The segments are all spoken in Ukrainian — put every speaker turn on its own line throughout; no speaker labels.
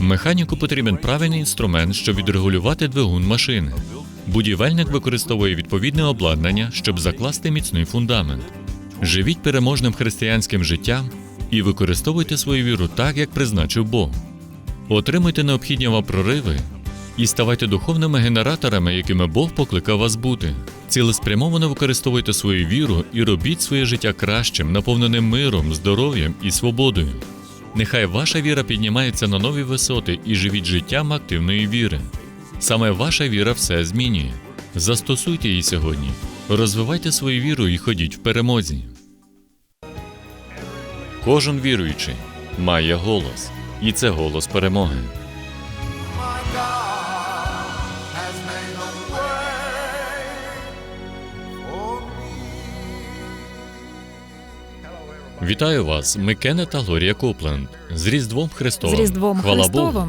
Механіку потрібен правильний інструмент, щоб відрегулювати двигун машини. Будівельник використовує відповідне обладнання, щоб закласти міцний фундамент. Живіть переможним християнським життям і використовуйте свою віру так, як призначив Бог. Отримуйте необхідні вам прориви і ставайте духовними генераторами, якими Бог покликав вас бути. Цілеспрямовано використовуйте свою віру і робіть своє життя кращим, наповненим миром, здоров'ям і свободою. Нехай ваша віра піднімається на нові висоти і живіть життям активної віри. Саме ваша віра все змінює. Застосуйте її сьогодні. Розвивайте свою віру і ходіть в перемозі. Кожен віруючий має голос, і це голос перемоги. Вітаю вас, ми Кеннет та Глорія Копленд з Різдвом Христовим.
З Різдвом
Хвала Богу.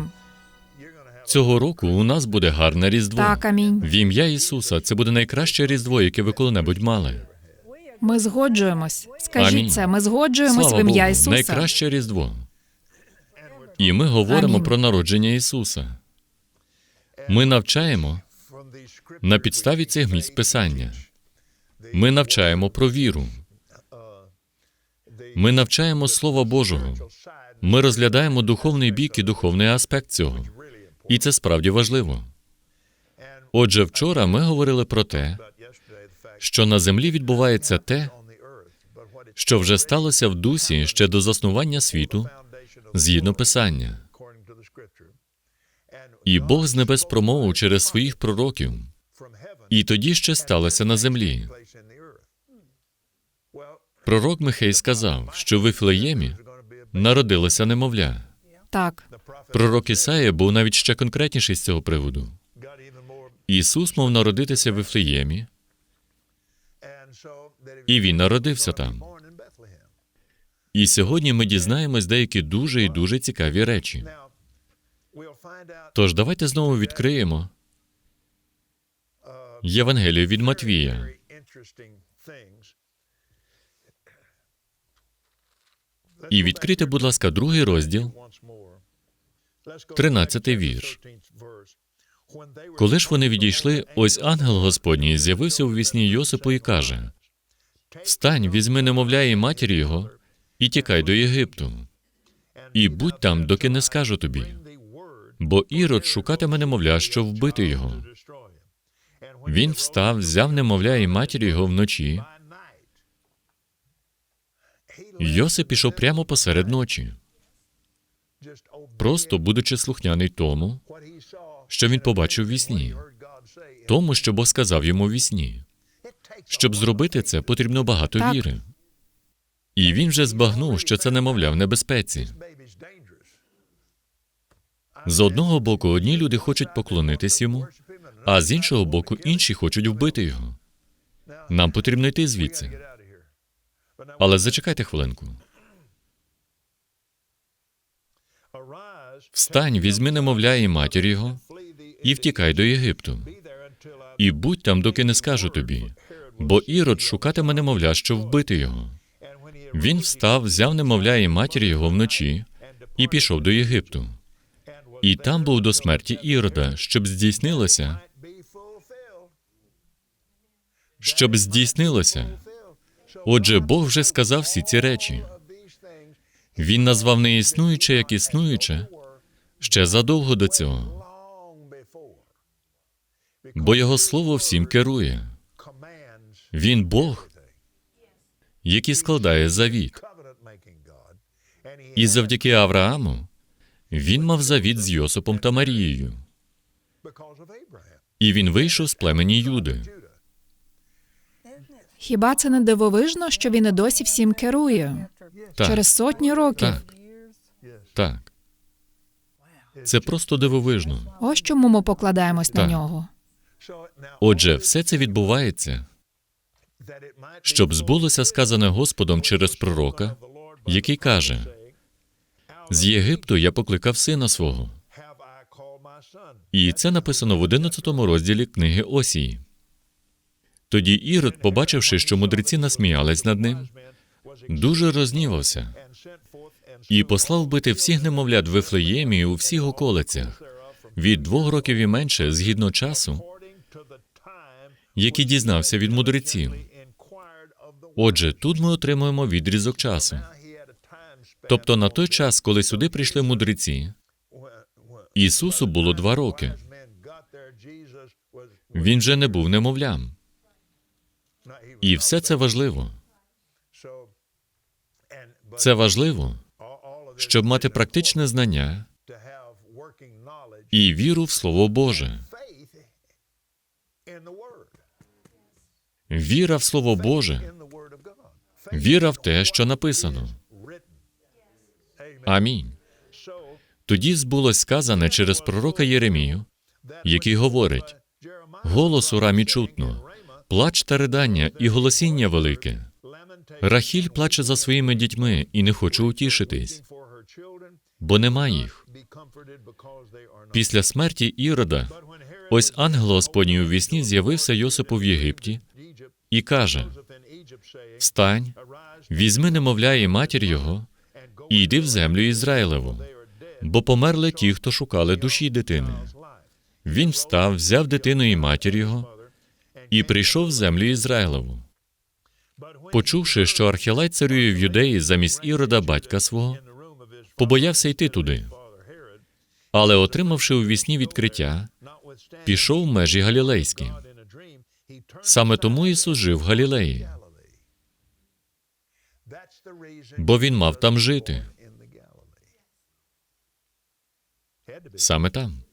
Цього року у нас буде гарне Різдво.
Так, амінь.
В ім'я Ісуса це буде найкраще Різдво, яке ви коли-небудь мали.
Ми згоджуємось. Скажіть
Амінь.
це, ми згоджуємось
Слава
в ім'я
Богу,
Ісуса.
найкраще Різдво. І ми говоримо
Амінь.
про народження Ісуса. Ми навчаємо на підставі цих місць Писання. Ми навчаємо про віру. Ми навчаємо Слова Божого. Ми розглядаємо духовний бік і духовний аспект цього. І це справді важливо. Отже, вчора ми говорили про те, що на землі відбувається те, що вже сталося в дусі ще до заснування світу, згідно Писання. І Бог з небес промовив через своїх пророків, і тоді ще сталося на землі. Пророк Михей сказав, що в Вифлеємі народилося немовля.
Так,
Пророк Ісаїя був навіть ще конкретніший з цього приводу. Ісус мав народитися в Вифлеємі, і він народився там. І сьогодні ми дізнаємось деякі дуже і дуже цікаві речі. Тож давайте знову відкриємо Євангелію від Матвія. І відкрийте, будь ласка, другий розділ, 13-й вірш. Коли ж вони відійшли, ось ангел Господній з'явився у вісні Йосипу і каже: Встань, візьми немовля і матір його, і тікай до Єгипту, і будь там, доки не скажу тобі. Бо Ірод шукатиме немовля, щоб вбити його. Він встав, взяв немовля і матір його вночі. Йосип пішов прямо посеред ночі, просто будучи слухняний тому, що він побачив в сні, тому, що Бог сказав йому в сні. Щоб зробити це, потрібно багато
Так.
віри. І він вже збагнув, що це немовля в небезпеці. З одного боку, одні люди хочуть поклонитись йому, а з іншого боку, інші хочуть вбити його. Нам потрібно йти звідси. Але зачекайте хвилинку. Встань, візьми немовля і матір його, і втікай до Єгипту. І будь там, доки не скажу тобі. Бо Ірод шукатиме немовля, щоб вбити його. Він встав, взяв немовля і матір його вночі і пішов до Єгипту. І там був до смерті Ірода, щоб здійснилося, щоб здійснилося. Отже, Бог вже сказав всі ці речі. Він назвав неіснуюче як існуюче ще задовго до цього, бо його слово всім керує. Він Бог, який складає завіт. І завдяки Аврааму він мав завіт з Йосипом та Марією, і він вийшов з племені Юди.
Хіба це не дивовижно, що він і досі всім керує?
Так,
Через сотні років.
так, так. Це просто дивовижно.
Ось чому ми покладаємось на
Так.
нього.
Отже, все це відбувається, щоб збулося сказане Господом через пророка, який каже: з Єгипту я покликав сина свого. І це написано в 11 розділі книги Осії. Тоді Ірод, побачивши, що мудреці насміялись над ним, дуже рознівався і послав бити всіх немовлят в Вифлеємі у всіх околицях від двох років і менше згідно часу, який дізнався від мудреців. Отже, тут ми отримуємо відрізок часу. Тобто на той час, коли сюди прийшли мудреці, Ісусу було два роки. Він вже не був немовлям. І все це важливо. Це важливо, щоб мати практичне знання і віру в Слово Боже. Віра в Слово Боже, віра в те, що написано. Амінь. Тоді збулось сказане через пророка Єремію, який говорить: голос у рамі чутно, плач та ридання і голосіння велике. Рахіль плаче за своїми дітьми і не хоче утішитись, бо нема їх. Після смерті Ірода, ось ангел Господній у вісні з'явився Йосипу в Єгипті і каже: Встань, візьми немовля і матір його, і йди в землю Ізраїлеву, бо померли ті, хто шукали душі дитини. Він встав, взяв дитину і матір його, і прийшов в землю Ізраїлеву. Почувши, що Архілай царює в юдеї замість Ірода батька свого, побоявся йти туди. Але, отримавши у вісні відкриття, пішов в межі галілейські. Саме тому Ісус жив в Галілеї, бо він мав там жити. Саме там.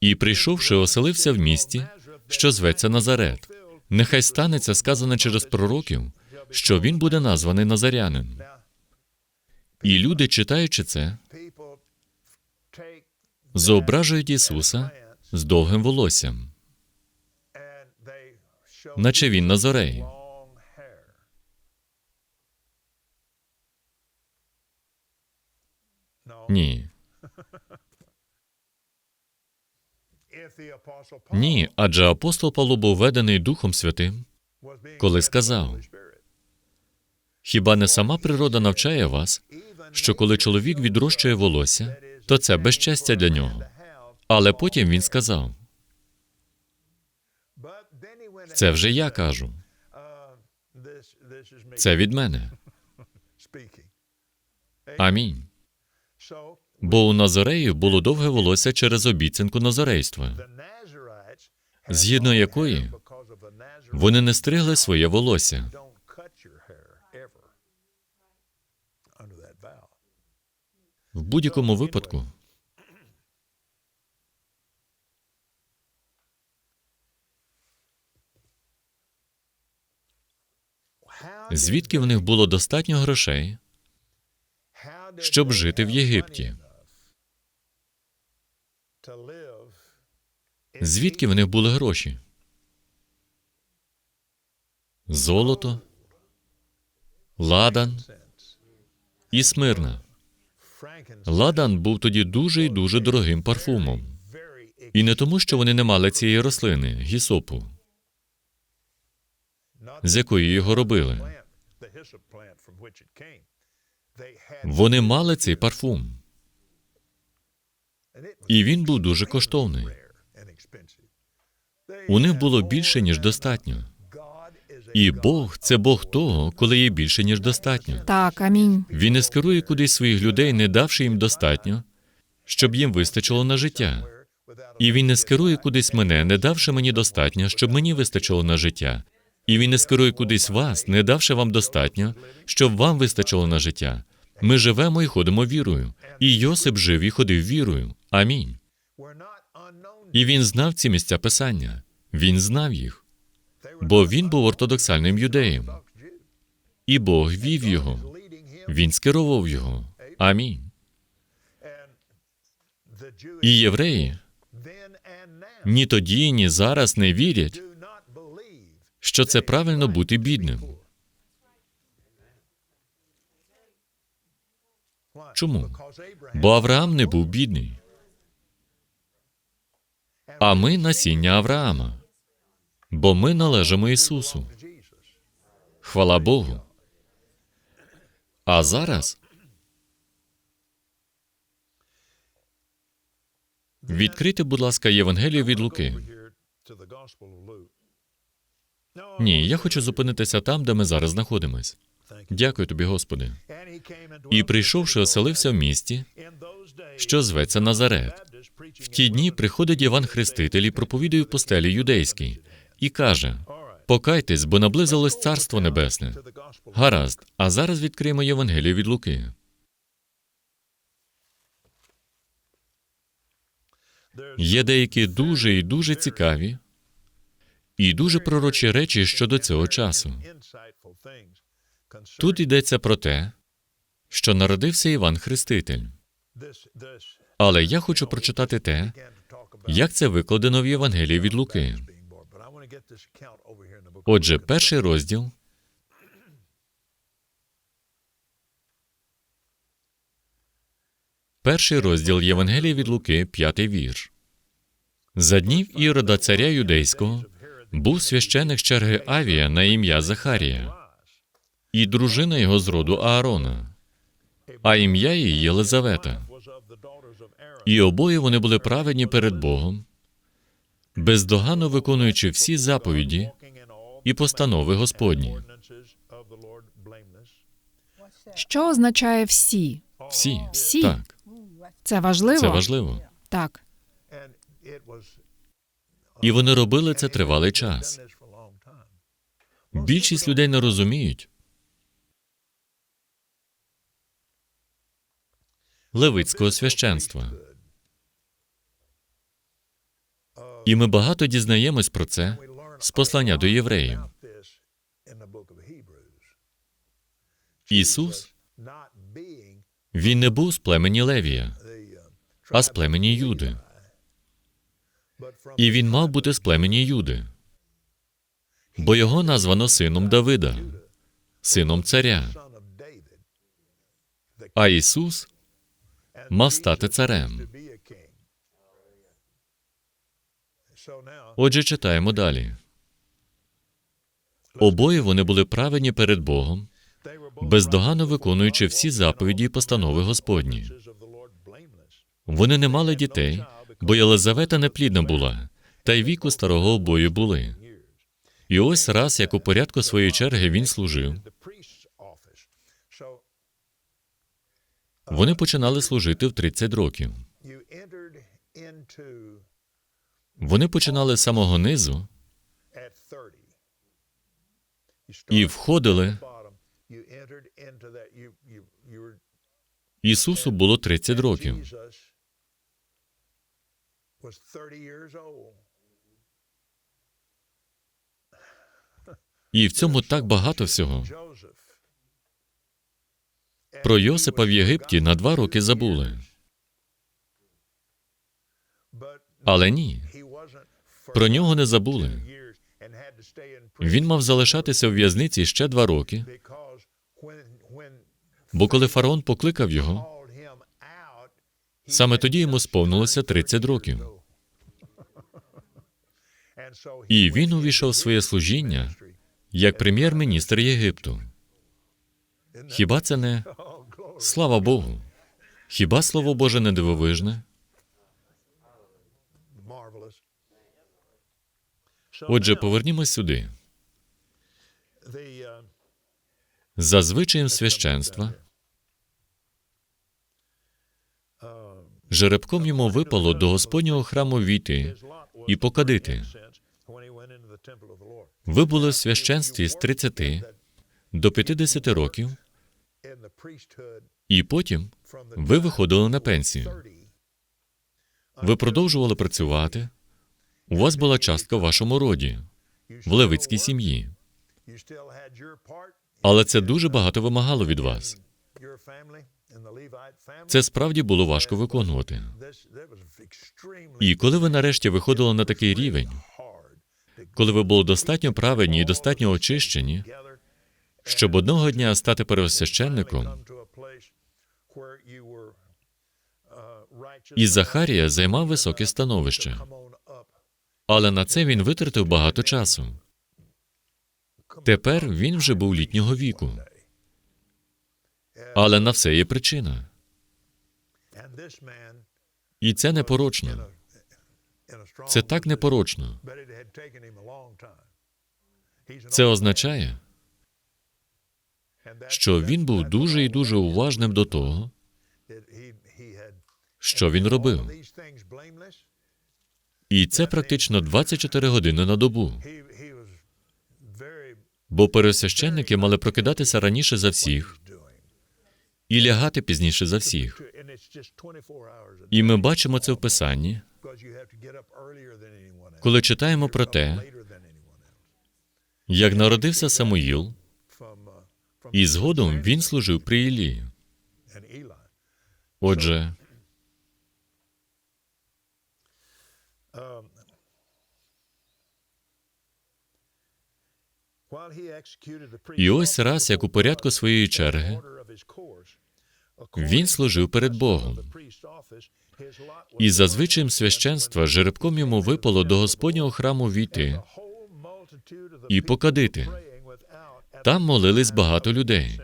І прийшовши, оселився в місті, що зветься Назарет. Нехай станеться сказане через пророків, що він буде названий Назарянин. І люди, читаючи це, зображують Ісуса з довгим волоссям, наче він Назарей. Ні, ні, адже апостол Павло був ведений Духом Святим, коли сказав: хіба не сама природа навчає вас, що коли чоловік відрощує волосся, то це безчестя для нього. Але потім він сказав: це вже я кажу, це від мене. Амінь. Бо у Назореїв було довге волосся через обіцянку назорейства, згідно якої вони не стригли своє волосся. В будь-якому випадку звідки в них було достатньо грошей, щоб жити в Єгипті? Звідки в них були гроші? Золото, ладан і смирна. Ладан був тоді дуже і дуже дорогим парфумом. І не тому, що вони не мали цієї рослини, гісопу, з якої його робили. Вони мали цей парфум, і він був дуже коштовний. У них було більше, ніж достатньо. І Бог це Бог того, коли є більше, ніж достатньо.
Так, амінь.
Він не скерує кудись своїх людей, не давши їм достатньо, щоб їм вистачило на життя. І він не скерує кудись мене, не давши мені достатньо, щоб мені вистачило на життя. І він не скерує кудись вас, не давши вам достатньо, щоб вам вистачило на життя. Ми живемо і ходимо вірою. І Йосип жив і ходив вірою. Амінь. І він знав ці місця писання. Він знав їх, бо він був ортодоксальним юдеєм. І Бог вів його. Він скеровував його. Амінь. І євреї ні тоді, ні зараз не вірять, що це правильно бути бідним. Чому? Бо Авраам не був бідний а ми насіння Авраама, бо ми належимо Ісусу. Хвала Богу. А зараз відкрийте, будь ласка, Євангелію від Луки. Ні, я хочу зупинитися там, де ми зараз знаходимось. Дякую тобі, Господи. І прийшовши, оселився в місті, що зветься Назарет, в ті дні приходить Іван Хреститель і проповідує в постелі юдейській і каже: Покайтесь, бо наблизилось Царство Небесне. Гаразд, а зараз відкриємо Євангелію від Луки. Є деякі дуже і дуже цікаві і дуже пророчі речі щодо цього часу. Тут йдеться про те, що народився Іван Хреститель. Але я хочу прочитати те, як це викладено в Євангелії від Луки. Отже, перший розділ. Перший розділ Євангелії від Луки, п'ятий вірш. За днів Ірода царя юдейського був священик черги Авія на ім'я Захарія, і дружина його з роду Аарона, а ім'я її Єлизавета. І обоє вони були праведні перед Богом, бездоганно виконуючи всі заповіді і постанови Господні.
Що означає всі?
Всі.
Всі?
Так,
Це важливо?
це важливо.
Так.
І вони робили це тривалий час. Більшість людей не розуміють. Левицького священства. І ми багато дізнаємось про це з послання до євреїв. Ісус, він не був з племені Левія, а з племені Юди. І він мав бути з племені Юди, бо його названо сином Давида, сином царя. А Ісус мав стати царем. Отже, читаємо далі. Обоє вони були праведні перед Богом, бездоганно виконуючи всі заповіді і постанови Господні. Вони не мали дітей, бо Єлизавета неплідна була, та й віку старого обоє були. І ось раз, як у порядку своєї черги він служив, вони починали служити в 30 років. Вони починали з самого низу і входили. Ісусу було 30 років. І в цьому так багато всього. Про Йосипа в Єгипті на два роки забули. Але ні, про нього не забули. Він мав залишатися в в'язниці ще два роки, бо коли фараон покликав його, саме тоді йому сповнилося 30 років. І він увійшов в своє служіння як прем'єр-міністр Єгипту. Хіба це не слава Богу? Хіба слово Боже не дивовижне? Отже, повернімось сюди. За звичаєм священства, жеребком йому випало до Господнього храму війти і покадити. Ви були в священстві з 30 до 50 років, і потім ви виходили на пенсію. Ви продовжували працювати. У вас була частка в вашому роді, в левицькій сім'ї. Але це дуже багато вимагало від вас. Це справді було важко виконувати. І коли ви нарешті виходили на такий рівень, коли ви були достатньо праведні і достатньо очищені, щоб одного дня стати первосвященником, і Захарія займав високе становище. Але на це він витратив багато часу. Тепер він вже був літнього віку. Але на все є причина. І це непорочно. Це так непорочно. Це означає, що він був дуже і дуже уважним до того, що він робив. І це практично 24 години на добу. Бо пересвященники мали прокидатися раніше за всіх і лягати пізніше за всіх. І ми бачимо це в Писанні, коли читаємо про те, як народився Самуїл, і згодом він служив при Іллі. Отже,
І ось раз, як у порядку своєї черги,
він служив перед Богом. І за звичаєм священства жеребком йому випало до Господнього храму війти і покадити. Там молились багато людей.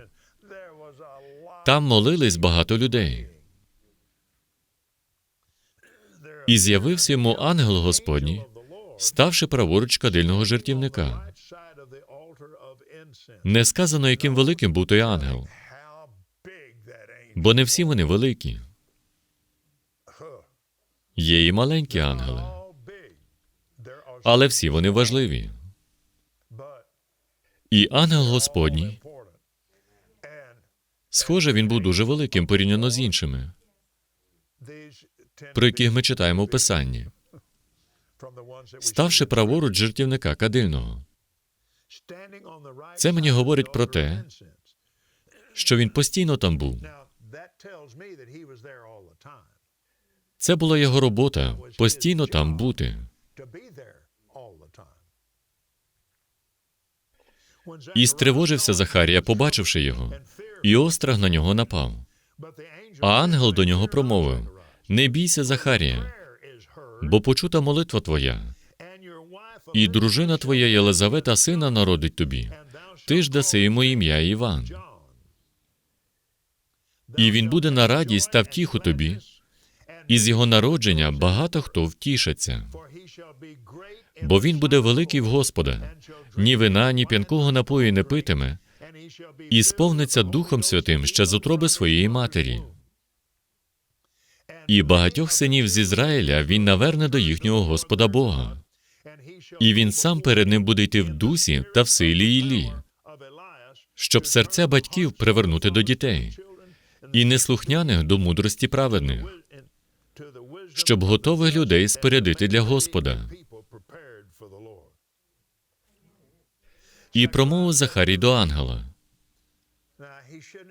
Там молились багато людей. І з'явився йому ангел Господній, ставши праворуч кадильного жертівника. Не сказано, яким великим був той ангел, бо не всі вони великі. Є і маленькі ангели, але всі вони важливі. І ангел Господній, схоже, він був дуже великим порівняно з іншими, про яких ми читаємо в Писанні, ставши праворуч жертівника кадильного.
Це мені говорить про те,
що він постійно там був. Це була його робота постійно там бути. І стривожився Захарія, побачивши його, і острах на нього напав. А ангел до нього промовив: Не бійся, Захарія, бо почута молитва твоя, і дружина твоя Єлизавета сина народить тобі. Ти ж даси йому ім'я Іван. І він буде на радість та втіху тобі, і з його народження багато хто втішиться, бо він буде великий в Господа, ні вина, ні п'янкого напою не питиме, і сповниться Духом Святим ще з утроби своєї матері. І багатьох синів з Ізраїля він наверне до їхнього Господа Бога, і він сам перед ним буде йти в дусі та в силі Іллі, щоб серця батьків привернути до дітей, і неслухняних до мудрості праведних, щоб готових людей спорядити для Господа. І промовив Захарій до ангела.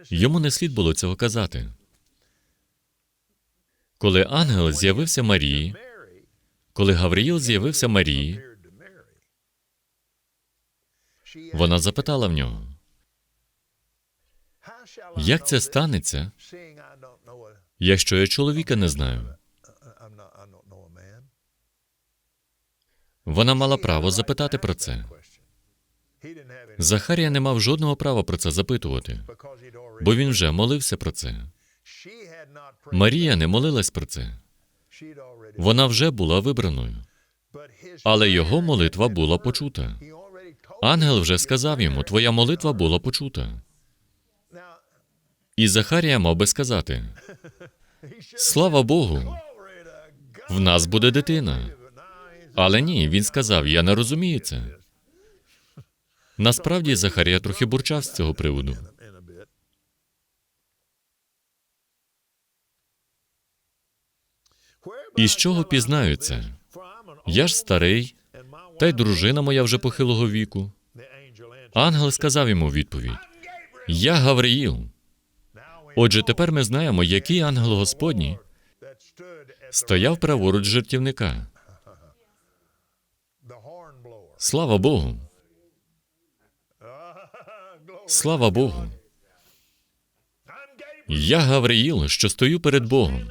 Йому не слід було цього казати. Коли ангел з'явився Марії, коли Гавриїл з'явився Марії, вона запитала в нього, як це станеться, якщо я чоловіка не знаю? Вона мала право запитати про це. Захарія не мав жодного права про це запитувати, бо він вже молився про це. Марія не молилась про це. Вона вже була вибраною, але його молитва була почута. Ангел вже сказав йому: Твоя молитва була почута. І Захарія мав би сказати: Слава Богу, в нас буде дитина. Але ні, він сказав: Я не розумію це. Насправді Захарія трохи бурчав з цього приводу. І з чого пізнаю це? Я ж старий, та й дружина моя вже похилого віку. Ангел сказав йому у відповідь: Я Гавриїл. Отже, тепер ми знаємо, який ангел Господній стояв праворуч жертівника. Слава Богу! Слава Богу! Я Гавриїл, що стою перед Богом.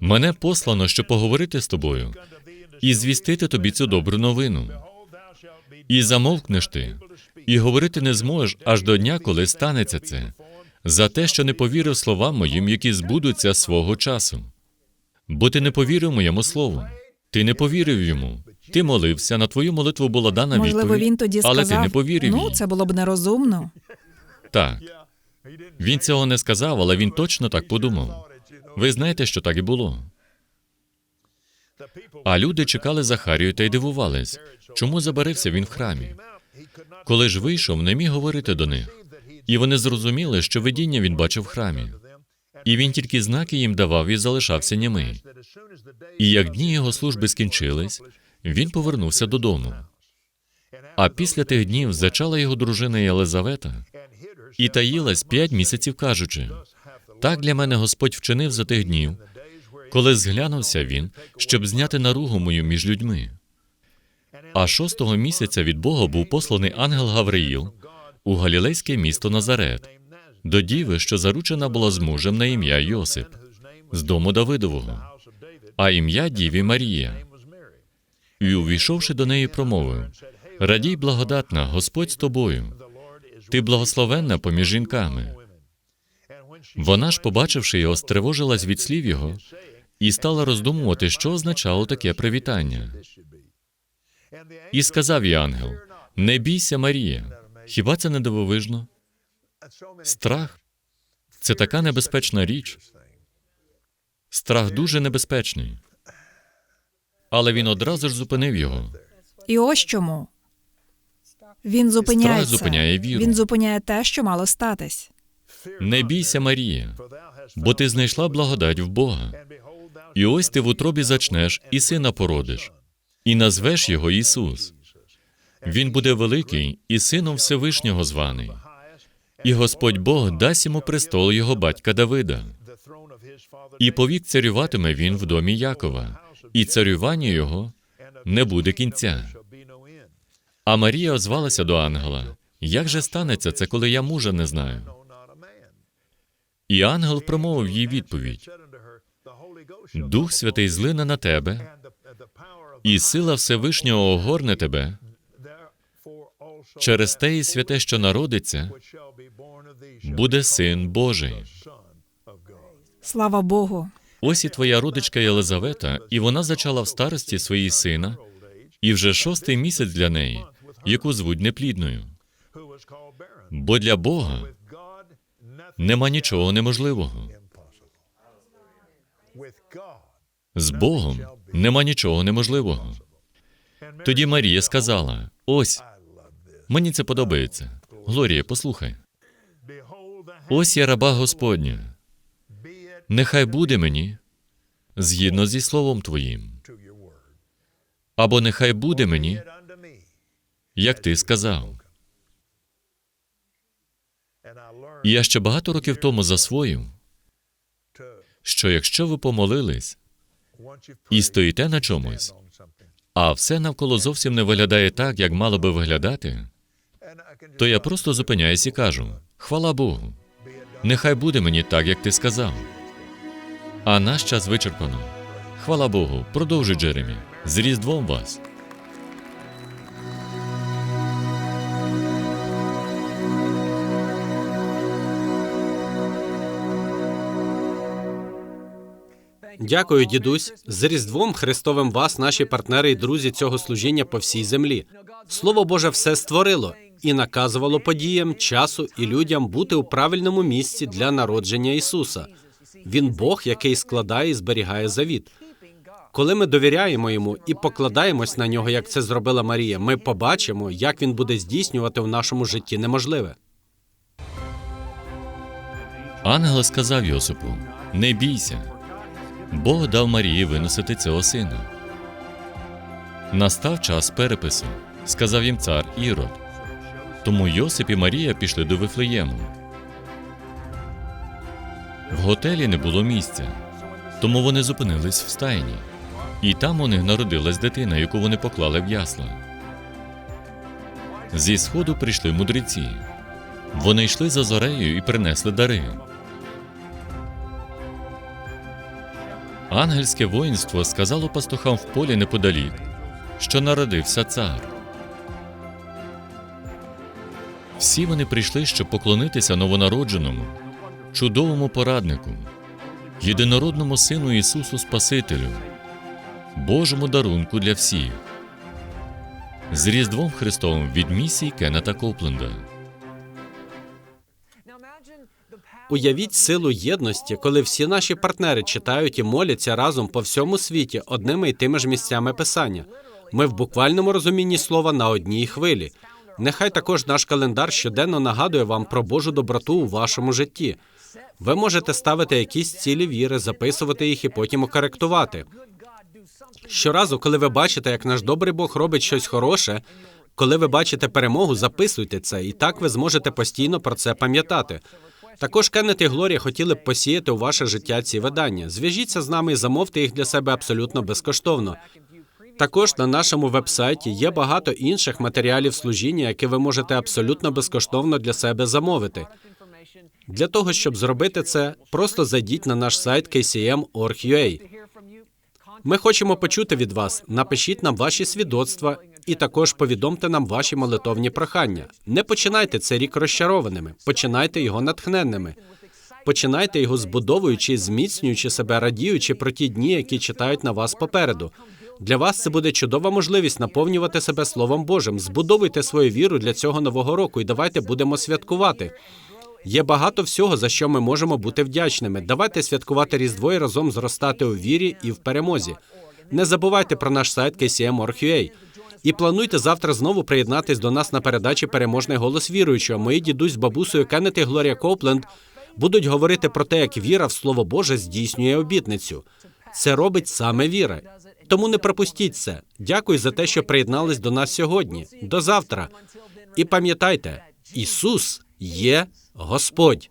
Мене послано, щоб поговорити з тобою і звістити тобі цю добру новину. І замовкнеш ти, і говорити не зможеш аж до дня, коли станеться це, за те, що не повірив словам моїм, які збудуться свого часу. Бо ти не повірив моєму слову. Ти не повірив йому. Ти молився, на твою молитву була дана
Можливо,
відповідь.
він тоді
але
сказав,
ти не повірив
ну,
їй.
це було б нерозумно.
Так. Він цього не сказав, але він точно так подумав. Ви знаєте, що так і було. А люди чекали Захарію та й дивувались, чому забарився він в храмі. Коли ж вийшов, не міг говорити до них. І вони зрозуміли, що видіння він бачив в храмі. І він тільки знаки їм давав і залишався німий. І як дні його служби скінчились, він повернувся додому. А після тих днів зачала його дружина Єлизавета і таїлась п'ять місяців, кажучи: так для мене Господь вчинив за тих днів, коли зглянувся він, щоб зняти наругу мою між людьми. А шостого місяця від Бога був посланий ангел Гавриїл у галілейське місто Назарет, до діви, що заручена була з мужем на ім'я Йосип, з дому Давидового, а ім'я Діві Марія. І, увійшовши до неї, промовив: Радій, благодатна, Господь з тобою, ти благословенна поміж жінками. Вона ж, побачивши його, стривожилась від слів його і стала роздумувати, що означало таке привітання. І сказав їй ангел: Не бійся, Марія. Хіба це не дивовижно? Страх це така небезпечна річ. Страх дуже небезпечний. Але він одразу ж зупинив його.
І ось чому. Він зупиняється.
Страх зупиняє віру.
Він зупиняє те, що мало статись.
Не бійся, Марія, бо ти знайшла благодать в Бога. І ось ти в утробі зачнеш і сина породиш, і назвеш його Ісус. Він буде великий і сином Всевишнього званий. І Господь Бог дасть йому престол його батька Давида. І повік царюватиме він в домі Якова, і царювання його не буде кінця. А Марія озвалася до ангела: Як же станеться це, коли я мужа не знаю? І ангел промовив їй відповідь: Дух Святий злине на тебе, і сила Всевишнього огорне тебе. Через те і святе, що народиться, буде син Божий.
Слава Богу.
Ось і твоя родичка Єлизавета, і вона зачала в старості своїй сина, і вже шостий місяць для неї, яку звуть неплідною. Бо для Бога нема нічого неможливого. З Богом нема нічого неможливого. Тоді Марія сказала: Ось, мені це подобається. Глорія, послухай. Ось я раба Господня. Нехай буде мені згідно зі словом твоїм. Або нехай буде мені, як ти сказав. І я ще багато років тому засвоїв, що якщо ви помолились і стоїте на чомусь, а все навколо зовсім не виглядає так, як мало би виглядати, то я просто зупиняюсь і кажу: хвала Богу, нехай буде мені так, як ти сказав. А наш час вичерпано. Хвала Богу, продовжуй Джеремі. З Різдвом вас.
Дякую, дідусь. З Різдвом Христовим вас, наші партнери і друзі цього служіння по всій землі. Слово Боже все створило і наказувало подіям, часу і людям бути у правильному місці для народження Ісуса. Він Бог, який складає і зберігає завіт. Коли ми довіряємо йому і покладаємось на нього, як це зробила Марія, ми побачимо, як він буде здійснювати в нашому житті неможливе.
Ангел сказав Йосипу: Не бійся. Бог дав Марії виносити цього сина. Настав час перепису, сказав їм цар Ірод. Тому Йосип і Марія пішли до Вифлеєму. В готелі не було місця, тому вони зупинились в стайні. І там у них народилась дитина, яку вони поклали в ясла. Зі сходу прийшли мудреці. Вони йшли за зорею і принесли дари. Ангельське воїнство сказало пастухам в полі неподалік, що народився цар. Всі вони прийшли, щоб поклонитися новонародженому, чудовому пораднику,
єдинородному Сину Ісусу Спасителю, Божому дарунку для всіх. З Різдвом Христовим від місії Кеннета Копленда.
Уявіть силу єдності, коли всі наші партнери читають і моляться разом по всьому світі одними й тими ж місцями писання. Ми в буквальному розумінні слова на одній хвилі. Нехай також наш календар щоденно нагадує вам про Божу доброту у вашому житті. Ви можете ставити якісь цілі віри, записувати їх і потім окоректувати. Щоразу, коли ви бачите, як наш добрий Бог робить щось хороше, коли ви бачите перемогу, записуйте це, і так ви зможете постійно про це пам'ятати. Також Кеннет і Глорія хотіли б посіяти у ваше життя ці видання. Зв'яжіться з нами і замовте їх для себе абсолютно безкоштовно. Також на нашому вебсайті є багато інших матеріалів служіння, які ви можете абсолютно безкоштовно для себе замовити. Для того, щоб зробити це, просто зайдіть на наш сайт kcm.org.ua. Ми хочемо почути від вас. Напишіть нам ваші свідоцтва і також повідомте нам ваші молитовні прохання. Не починайте цей рік розчарованими, починайте його натхненними. Починайте його збудовуючи, зміцнюючи себе, радіючи про ті дні, які читають на вас попереду. Для вас це буде чудова можливість наповнювати себе Словом Божим. Збудовуйте свою віру для цього нового року і давайте будемо святкувати. Є багато всього, за що ми можемо бути вдячними. Давайте святкувати Різдво і разом зростати у вірі і в перемозі. Не забувайте про наш сайт KCM.org.ua. І плануйте завтра знову приєднатись до нас на передачі Переможний голос віруючого. Мої дідусь з бабусею Кеннет і Глорія Копленд будуть говорити про те, як віра в Слово Боже здійснює обітницю. Це робить саме віра. Тому не пропустіть це. Дякую за те, що приєднались до нас сьогодні. До завтра. І пам'ятайте, Ісус є Господь.